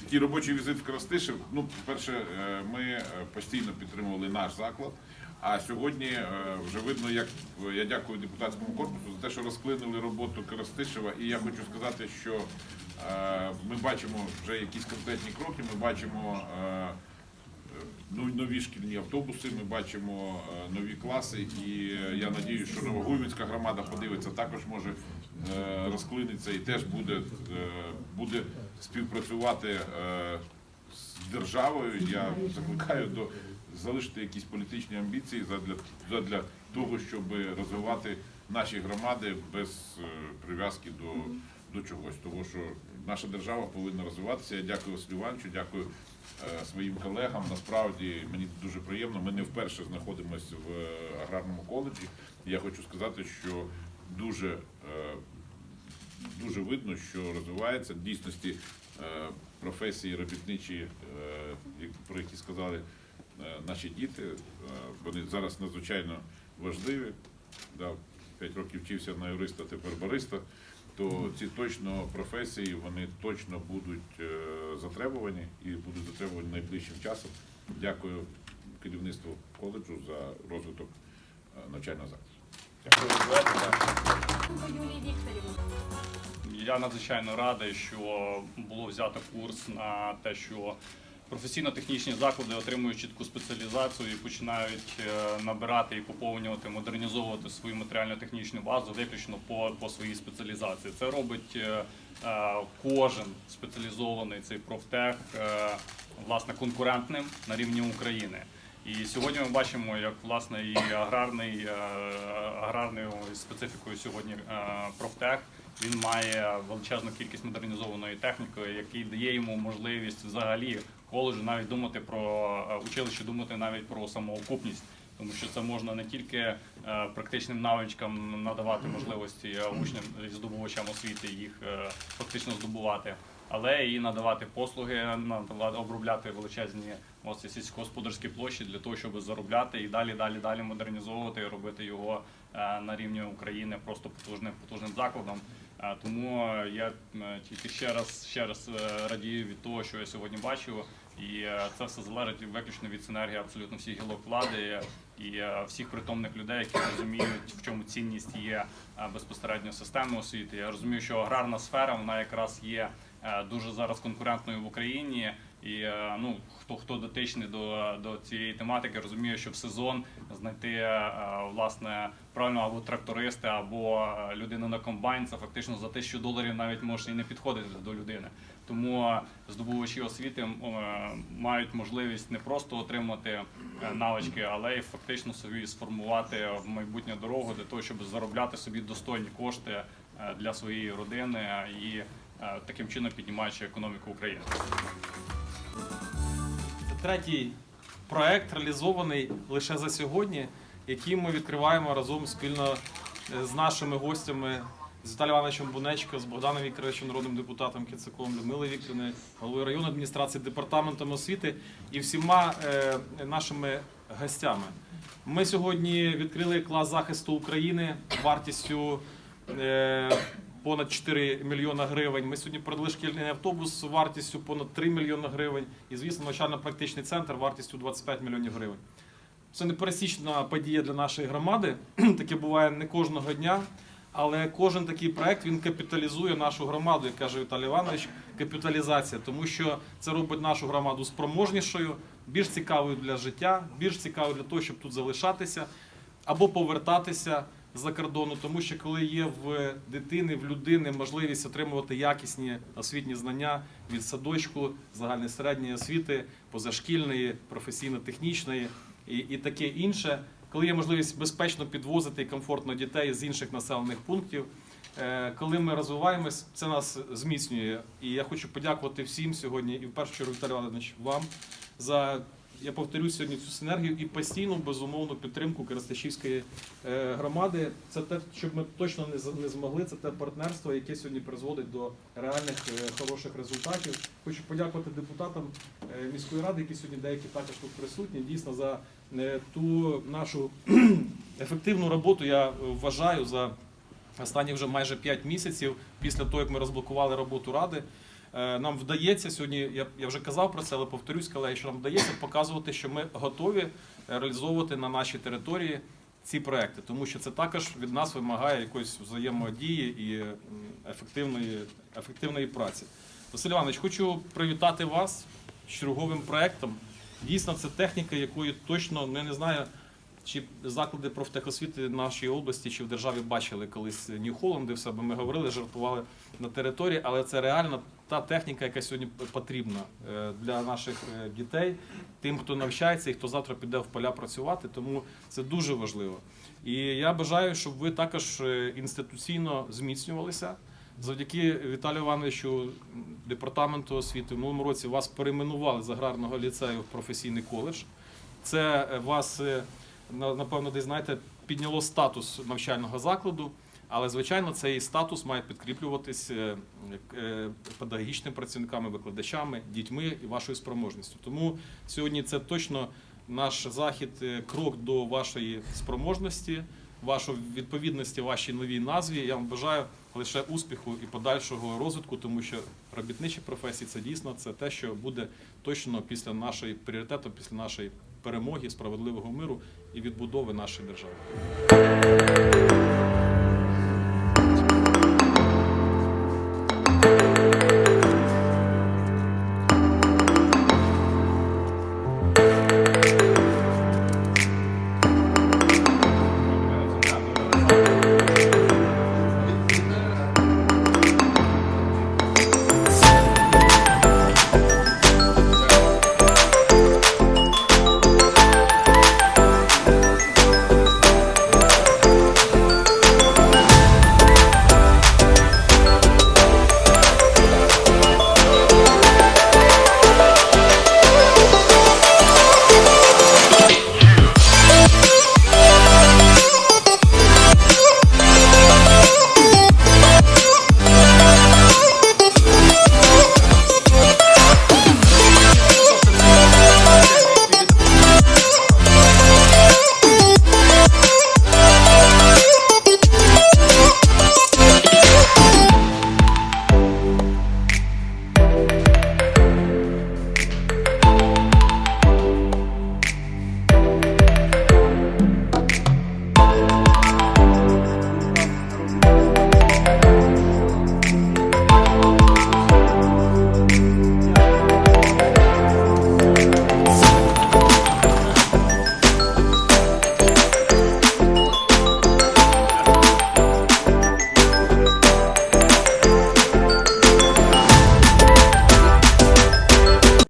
такий робочий візит в Коростишев. Ну, по-перше, е, ми е, постійно підтримували наш заклад. А сьогодні е, вже видно, як я дякую депутатському корпусу за те, що розклинули роботу Коростишева. І я хочу сказати, що ми бачимо вже якісь конкретні кроки. Ми бачимо ну, нові шкільні автобуси, ми бачимо нові класи, і я надію, що Новогуйвинська громада подивиться, також може розклиниться і теж буде, е, буде співпрацювати е, з державою. Я закликаю до залишити якісь політичні амбіції задля, задля того, щоб розвивати наші громади без е, прив'язки до, до чогось. Тому що наша держава повинна розвиватися. Я дякую Івановичу, дякую своїм колегам. Насправді мені дуже приємно. Ми не вперше знаходимося в аграрному коледжі. Я хочу сказати, що дуже дуже видно, що розвивається в дійсності е, професії робітничі, е, про які сказали е, наші діти. Вони зараз надзвичайно важливі. П'ять років вчився на юриста, тепер бариста. То ці точно професії вони точно будуть затребувані і будуть затребувані найближчим часом. Дякую керівництву коледжу за розвиток навчального закладу. Я надзвичайно радий, що було взято курс на те, що професійно-технічні заклади отримують чітку спеціалізацію і починають е, набирати і поповнювати, модернізовувати свою матеріально-технічну базу виключно по, по своїй спеціалізації. Це робить е, е, кожен спеціалізований цей профтех власне конкурентним на рівні України. І сьогодні ми бачимо, як власне і аграрний е, аграрною специфікою сьогодні е, профтех. Він має величезну кількість модернізованої техніки, який дає йому можливість взагалі коледжу навіть думати про е, училище, думати навіть про самоокупність. Тому що це можна не тільки практичним навичкам надавати можливості учням здобувачам освіти їх фактично здобувати, але і надавати послуги, обробляти величезні ось сільськогосподарські площі для того, щоб заробляти і далі, далі, далі модернізовувати і робити його е, на рівні України просто потужним потужним закладом. Е, Тому я е, тільки ще раз ще раз радію від того, що я сьогодні бачу, і це все залежить виключно від синергії абсолютно всіх гілок влади і всіх притомних людей, які розуміють, в чому цінність є безпосередньо системи освіти. Я розумію, що аграрна сфера вона якраз є дуже зараз конкурентною в Україні. І е, ну хто хто дотичний до, до цієї тематики, розуміє, що в сезон знайти е, власне правильно або тракториста, або е, людину на комбайн, це фактично за тисячу доларів навіть може і не підходити до людини. Тому е, здобувачі освіти е, мають можливість не просто отримати е, навички, але й фактично собі сформувати в майбутнє дорогу для того, щоб заробляти собі достойні кошти е, для своєї родини і е, таким чином піднімаючи економіку України. Третій проект, реалізований лише за сьогодні, який ми відкриваємо разом спільно е, з нашими гостями з Віталієм Івановичем Бунечко, з Богданом Вікторовичем, народним депутатом Кицаком, Людмилою Вікторівною, головою районної адміністрації, департаментом освіти і всіма е, нашими гостями. Ми сьогодні відкрили клас захисту України вартістю. е, понад 4 мільйона гривень. Ми сьогодні продали шкільний автобус вартістю понад 3 мільйони гривень. І, звісно, навчально-практичний центр вартістю 25 мільйонів гривень. Це непересічна подія для нашої громади. Таке буває не кожного дня. Але кожен такий проект він капіталізує нашу громаду, як каже Віталій Іванович, капіталізація, тому що це робить нашу громаду спроможнішою, більш цікавою для життя, більш цікавою для того, щоб тут залишатися або повертатися за кордону, тому що коли є в дитини, в людини можливість отримувати якісні освітні знання від садочку, загальної середньої освіти, позашкільної, професійно-технічної і, і таке інше, коли є можливість безпечно підвозити і комфортно дітей з інших населених пунктів. е, Коли ми розвиваємось, це нас зміцнює. І я хочу подякувати всім сьогодні, і в першу чергу Віталій Іванович, вам за я повторю сьогодні цю синергію і постійну безумовну підтримку Коростишівської е, громади. Це те, що ми точно не змогли. Це те партнерство, яке сьогодні призводить до реальних е, хороших результатів. Хочу подякувати депутатам е, міської ради, які сьогодні деякі також тут присутні. Дійсно за ту нашу ефективну роботу. Я вважаю за останні вже майже 5 місяців після того, як ми розблокували роботу ради. Е, нам вдається сьогодні. Я, я вже казав про це, але повторюсь, колеги, що нам вдається показувати, що ми готові е, реалізовувати на нашій території ці проекти, тому що це також від нас вимагає якоїсь взаємодії і ефективної, ефективної праці. Василь Іванович, хочу привітати вас з черговим проектом. Дійсно, це техніка, якої точно ну, я не знаю, чи заклади профтехосвіти нашої області чи в державі бачили колись Нью-Холланд, де все, бо ми говорили, жартували на території, але це реально та техніка, яка сьогодні потрібна е, для наших е, дітей, тим, хто навчається і хто завтра піде в поля працювати. Тому це дуже важливо. І я бажаю, щоб ви також е, інституційно зміцнювалися. Завдяки Віталію Івановичу, департаменту освіти, в минулому році вас перейменували з аграрного ліцею в професійний коледж. Це вас, напевно, десь знаєте, підняло статус навчального закладу. Але звичайно, цей статус має підкріплюватись е, е, педагогічними працівниками, викладачами, дітьми і вашою спроможністю. Тому сьогодні це точно наш захід, е, крок до вашої спроможності, вашої відповідності вашій новій назві. Я вам бажаю лише успіху і подальшого розвитку, тому що робітничі професії це дійсно це те, що буде точно після нашої пріоритету, після нашої перемоги, справедливого миру і відбудови нашої держави.